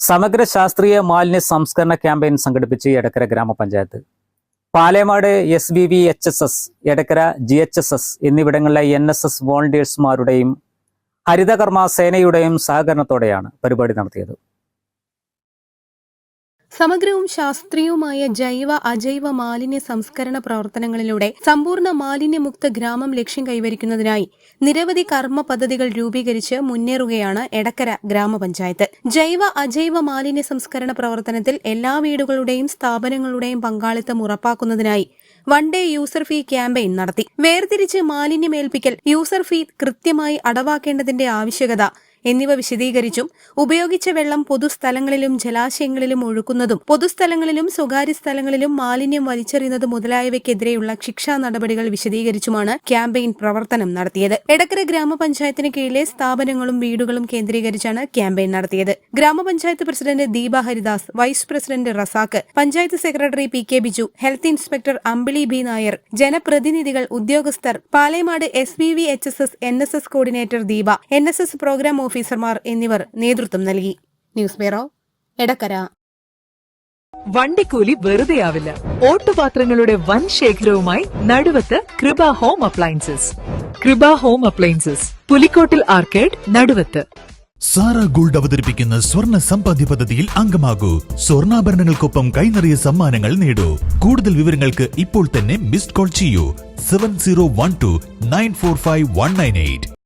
സമഗ്ര ശാസ്ത്രീയ മാലിന്യ സംസ്കരണ ക്യാമ്പയിൻ സംഘടിപ്പിച്ച് എടക്കര ഗ്രാമപഞ്ചായത്ത്. Palemad S V V H S S Edakkara G H S S എന്നിവിടങ്ങളിലെ എൻ എസ് എസ് വോളണ്ടിയേഴ്സുമാരുടെയും ഹരിതകർമ്മ സേനയുടെയും സഹകരണത്തോടെയാണ് പരിപാടി നടത്തിയത്. സമഗ്രവും ശാസ്ത്രീയവുമായ ജൈവ അജൈവ മാലിന്യ സംസ്കരണ പ്രവർത്തനങ്ങളിലൂടെ സമ്പൂർണ മാലിന്യമുക്ത ഗ്രാമം ലക്ഷ്യം കൈവരിക്കുന്നതിനായി നിരവധി കർമ്മ പദ്ധതികൾ രൂപീകരിച്ച് മുന്നേറുകയാണ് എടക്കര ഗ്രാമപഞ്ചായത്ത്. ജൈവ അജൈവ മാലിന്യ സംസ്കരണ പ്രവർത്തനത്തിൽ എല്ലാ വീടുകളുടെയും സ്ഥാപനങ്ങളുടെയും പങ്കാളിത്തം ഉറപ്പാക്കുന്നതിനായി one day user fee campaign നടത്തി. വേർതിരിച്ച് മാലിന്യമേൽപ്പിക്കൽ യൂസർ ഫീ കൃത്യമായി അടവാക്കേണ്ടതിന്റെ ആവശ്യകത എന്നിവ വിശദീകരിച്ചും ഉപയോഗിച്ച വെള്ളം പൊതുസ്ഥലങ്ങളിലും ജലാശയങ്ങളിലും ഒഴുക്കുന്നതും പൊതുസ്ഥലങ്ങളിലും സ്വകാര്യ സ്ഥലങ്ങളിലും മാലിന്യം വലിച്ചെറിയുന്നത് മുതലായവയ്ക്കെതിരെയുള്ള ശിക്ഷാ നടപടികൾ വിശദീകരിച്ചുമാണ് ക്യാമ്പയിൻ പ്രവർത്തനം നടത്തിയത്. എടക്കര ഗ്രാമപഞ്ചായത്തിന് കീഴിലെ സ്ഥാപനങ്ങളും വീടുകളും കേന്ദ്രീകരിച്ചാണ് ക്യാമ്പയിൻ നടത്തിയത്. ഗ്രാമപഞ്ചായത്ത് president Deepa Haridas vice president Razak panchayat secretary P K Biju health inspector Ambili B Nair ജനപ്രതിനിധികൾ ഉദ്യോഗസ്ഥർ Palemad S B V H S S N S S coordinator Deepa N S S programme ഓഫീസർമാർ എന്നിവർ നേതൃത്വം നൽകി. News bureau Edakkara. വണ്ടിക്കൂലി വെറുതെയാവില്ല. ഓട്ടുപാത്രങ്ങളുടെ വൻ ശേഖരവുമായി Naduvath Kripa home appliances. Kripa home appliances Pulikkottil arcade Naduvath. Sara gold അവതരിപ്പിക്കുന്ന സ്വർണ സമ്പാദ്യ പദ്ധതിയിൽ അംഗമാകൂ. സ്വർണാഭരണങ്ങൾക്കൊപ്പം കൈനിറിയ സമ്മാനങ്ങൾ നേടൂ. കൂടുതൽ വിവരങ്ങൾക്ക് ഇപ്പോൾ തന്നെ മിസ്ഡ് കോൾ ചെയ്യൂ. Seven zero one two nine four five one nine eight.